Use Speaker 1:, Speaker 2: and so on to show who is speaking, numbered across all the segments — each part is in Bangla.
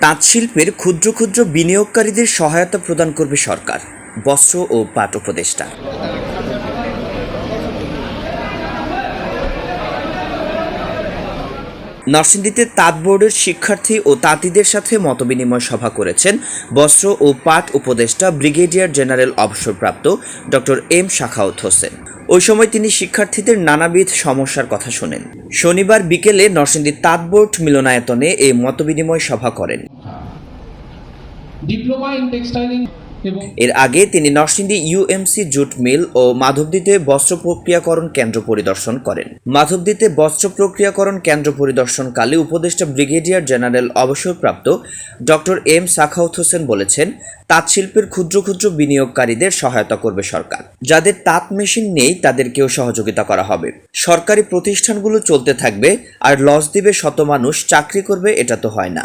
Speaker 1: তাঁত শিল্পের ক্ষুদ্র ক্ষুদ্র বিনিয়োগকারীদের সহায়তা প্রদান করবে সরকার বস্ত্র ও পাট উপদেষ্টা। নরসিংদীতে তাঁত বোর্ডের শিক্ষার্থী ও তাঁতিদের সাথে মতবিনিময় সভা করেছেন বস্ত্র ও পাট উপদেষ্টা ব্রিগেডিয়ার জেনারেল অবসরপ্রাপ্ত ডক্টর এম শাখাউত হোসেন। ওই সময় তিনি শিক্ষার্থীদের নানাবিধ সমস্যার কথা শোনেন। শনিবার বিকেলে নরসিংদী তাঁত বোর্ড মিলনায়তনে এই মতবিনিময় সভা করেন।
Speaker 2: ডিপ্লোমা ইন টেক্সটাইলিং
Speaker 1: এর আগে তিনি নরসিংদী ইউএমসি জুট মিল ও মাধবদীতে বস্ত্র প্রক্রিয়াকরণ কেন্দ্র পরিদর্শন করেন। মাধবদীতে বস্ত্র প্রক্রিয়াকরণ কেন্দ্র পরিদর্শনকালে উপদেষ্টা ব্রিগেডিয়ার জেনারেল অবসরপ্রাপ্ত ডক্টর এম সাখাউত হোসেন বলেছেন তাঁত শিল্পের ক্ষুদ্র ক্ষুদ্র বিনিয়োগকারীদের সহায়তা করবে সরকার। যাদের তাঁত মেশিন নেই, তাদেরকেও সহযোগিতা করা হবে। সরকারি প্রতিষ্ঠানগুলো চলতে থাকবে, আর লস দিবে শত মানুষ চাকরি করবে এটা তো হয় না।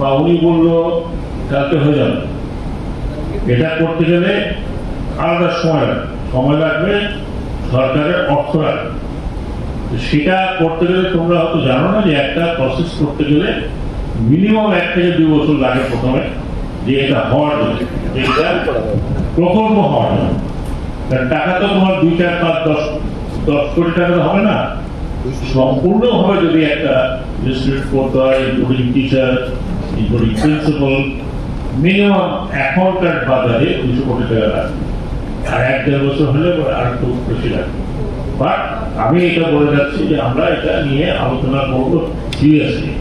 Speaker 3: বা উনি বলল কালকে হয়ে যাবে। এটা করতে গেলে আলাদা সময় সময় লাগবে সরকারের অর্থ লাগবে সেটা করতে গেলে তোমরা হয়তো জানো না যে একটা প্রসেস করতে গেলে মিনিমাম এক থেকে দুই বছর লাগে প্রথমে, যে এটা হওয়ার এটা প্রকল্প হওয়ার জন্য। টাকা তো তোমার দুই চার পাঁচ দশ দশ কোটি টাকা তো হবে না। সম্পূর্ণভাবে যদি একটা ইনস্টিটিউট করতে হয় ইনক্লুডিং এখনকার বাজারে দুশো কোটি টাকা লাগবে আর এক দেড় বছর হলে আর একটু বেশি লাগবে আমি এটা বলে যাচ্ছি যে আমরা এটা নিয়ে আলোচনা করব সিরিয়াসলি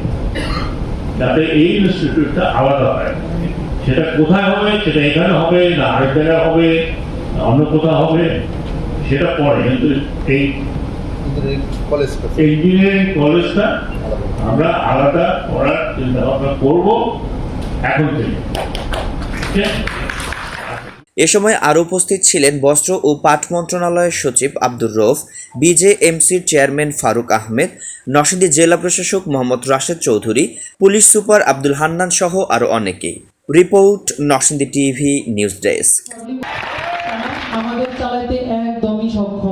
Speaker 3: যাতে এই ইনস্টিটিউটটা আলাদা হয়। সেটা কোথায় হবে, সেটা এখানে হবে, না আরেক জায়গায় হবে অন্য কোথাও হবে, সেটা পরে। কিন্তু এই
Speaker 4: কলেজ
Speaker 3: ইঞ্জিনিয়ারিং কলেজটা আমরা আলাদা করার চিন্তা ভাবনা করব এখন থেকে। ঠিক আছে?
Speaker 1: এ সময় আরও উপস্থিত ছিলেন বস্ত্র ও পাট মন্ত্রণালয়ের সচিব আব্দুর রৌফ বিজেএমসির চেয়ারম্যান ফারুক আহমেদ নরসিংদী জেলা প্রশাসক মোহাম্মদ রাশেদ চৌধুরী পুলিশ সুপার আব্দুল হান্নান সহ আরও অনেকেই। Report Narsingdi TV news desk.
Speaker 2: আমাদের চালাইতে একদমই শক্ত